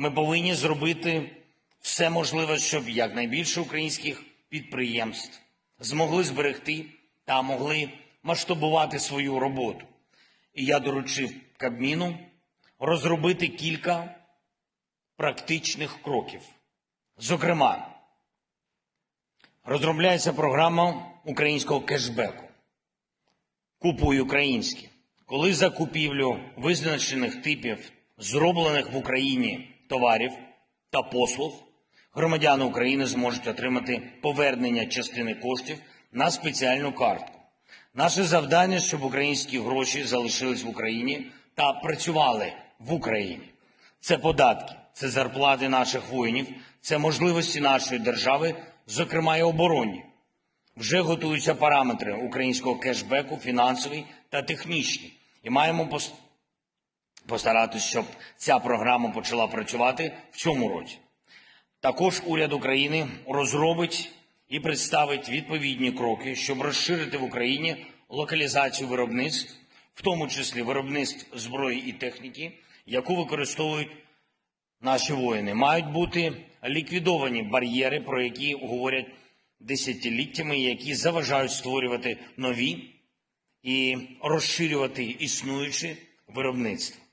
Ми повинні зробити все можливе, щоб якнайбільше українських підприємств змогли зберегти та могли масштабувати свою роботу. І я доручив Кабміну розробити кілька практичних кроків. Зокрема, розробляється програма українського кешбеку. Купуй українське. Коли за купівлю визначених типів зроблених в Україні товарів та послуг громадяни України зможуть отримати повернення частини коштів на спеціальну картку. Наше завдання, щоб українські гроші залишились в Україні та працювали в Україні. Це податки, це зарплати наших воїнів, це можливості нашої держави, зокрема і оборонні. Вже готуються параметри українського кешбеку, фінансові та технічні. І маємо постаратись, щоб ця програма почала працювати в цьому році. Також уряд України розробить і представить відповідні кроки, щоб розширити в Україні локалізацію виробництв, в тому числі виробництв зброї і техніки, яку використовують наші воїни. Мають бути ліквідовані бар'єри, про які говорять десятиліттями, які заважають створювати нові і розширювати існуючі виробництва.